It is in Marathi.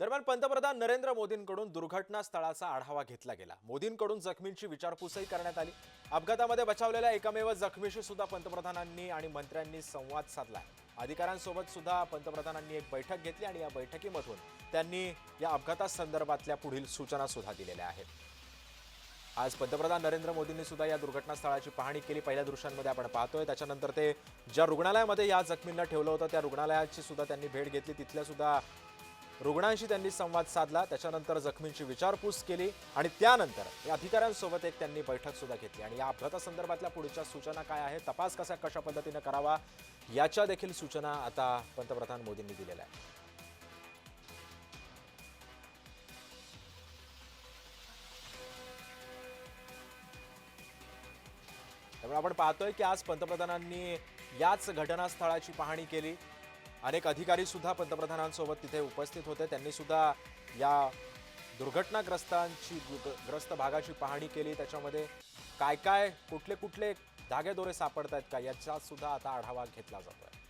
दरम्यान पंतप्रधान नरेंद्र मोदींकडून दुर्घटना स्थळाचा आढावा घेतला गेला. मोदींकडून जखमींची विचारपूसही करण्यात आली. अपघातामध्ये बचावलेल्या एकमेव जखमीशी सुद्धा पंतप्रधानांनी आणि मंत्र्यांनी संवाद साधला. अधिकाऱ्यांसोबत सुद्धा पंतप्रधानांनी एक बैठक घेतली आणि या बैठकीमधून त्यांनी या अपघातासंदर्भातल्या पुढील सूचना सुद्धा दिलेल्या आहेत. आज पंतप्रधान नरेंद्र मोदींनी सुद्धा या दुर्घटनास्थळाची पाहणी केली. पहिल्या दृश्यांमध्ये आपण पाहतोय त्याच्यानंतर ते ज्या रुग्णालयामध्ये या जखमींना ठेवलं होतं त्या रुग्णालयाची सुद्धा त्यांनी भेट घेतली. तिथल्या सुद्धा रुग्णांशी त्यांनी संवाद साधला त्याच्यानंतर जखमींची विचारपूस केली आणि त्यानंतर या अधिकाऱ्यांसोबत एक त्यांनी बैठक सुद्धा घेतली. आणि या अपघातासंदर्भातल्या पुढच्या सूचना काय आहेत तपास कसा कशा पद्धतीनं करावा याच्या देखील सूचना आता पंतप्रधान मोदींनी दिलेल्या आहेत. त्यामुळे आपण पाहतोय की आज पंतप्रधानांनी याच घटनास्थळाची पाहणी केली. अनेक अधिकारी सुद्धा पंतप्रधानांसोबत तिथे उपस्थित होते. त्यांनी सुद्धा या दुर्घटनाग्रस्तांची ग्रस्त भागाची पाहणी केली. त्याच्यामध्ये काय काय कुठले कुठले धागेदोरे सापडत आहेत का याचा सुद्धा आता आढावा घेतला जातोय.